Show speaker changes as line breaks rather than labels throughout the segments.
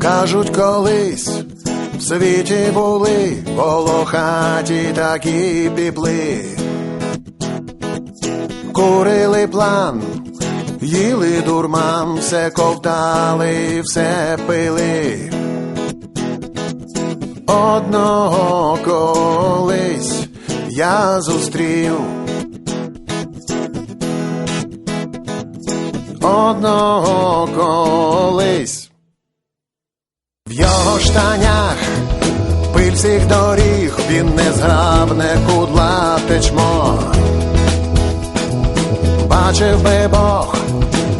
Кажуть, колись в світі були волохаті такі піпли. Курили план, їли дурман, все ковтали, все пили. Одного колись я зустрів. Одного колись в його штанях пиль всіх доріг, він незграбне кудлате чмо. Бачив би Бог,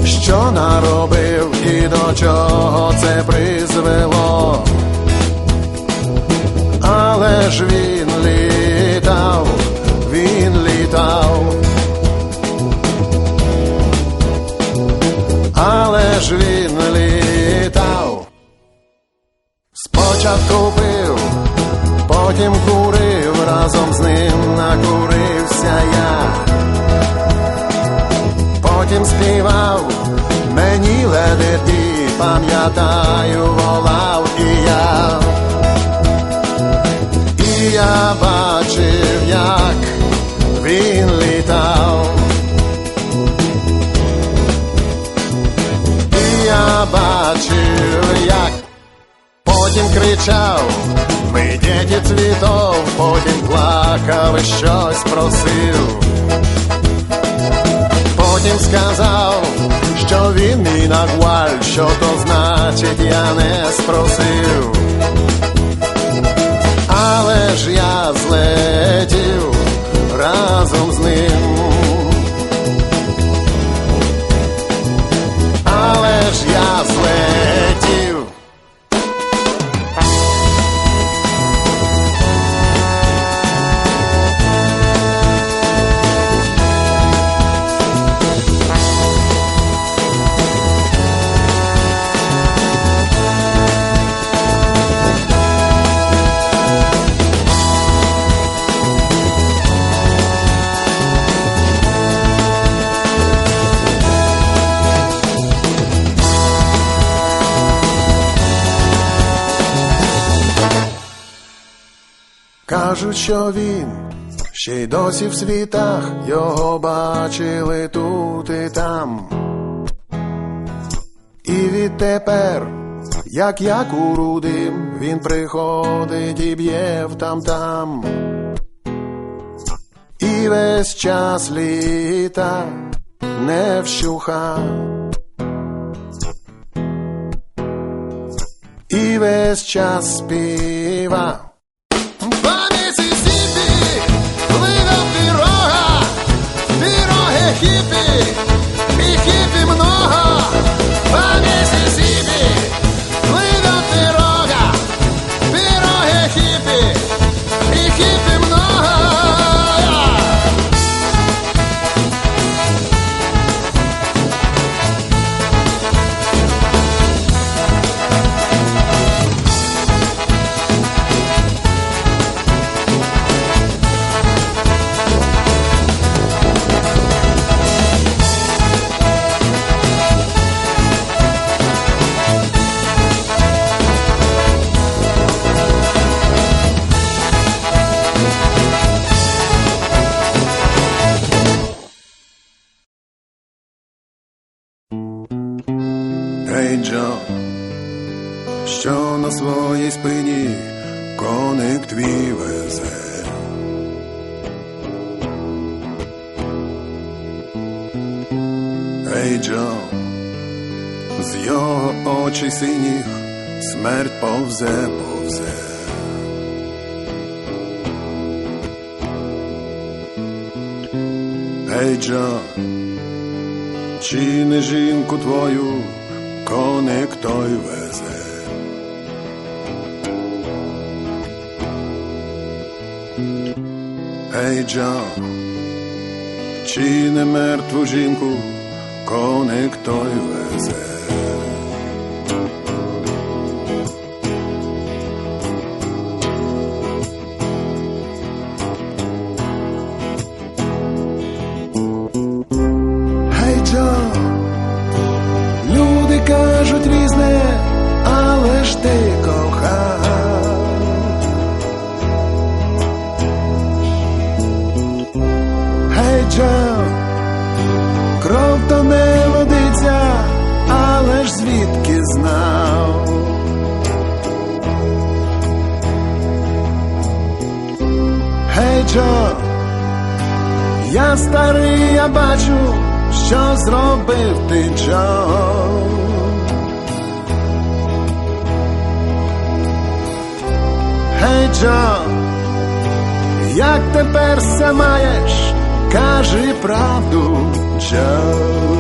що наробив і до чого це призвело. Але ж він літав, потім курив, разом з ним накурився я. Потім співав, мені ледити, пам'ятаю, волав і я. І я бачив, як він літав. І я бачив, як потім кричав, діти цвітов, потім плакав і щось просив. Потім сказав, що він мій нагваль, що то значить я не спросив. Але ж я злетів Кажуть, що він ще й досі в світах його бачили тут і там. І відтепер, як я курудим, він приходить і б'є в там-там. І весь час літа не вщуха. І весь час співа. Ей, Джо, що на своїй спині коник твій везе. Ей, Джо, з його очей синіх смерть повзе, повзе. Ей, Джо, чи не жінку твою ko nektoj weze. Hej, John, čine mrtvu žimku, ko nektoj weze. Ти кохав. Гей, Джо, кров то не водиться, але ж звідки знав. Гей, Джо, я старий, я бачу, що зробив ти Джо. Гей, Джо, як тепер все маєш, кажи правду, Джо.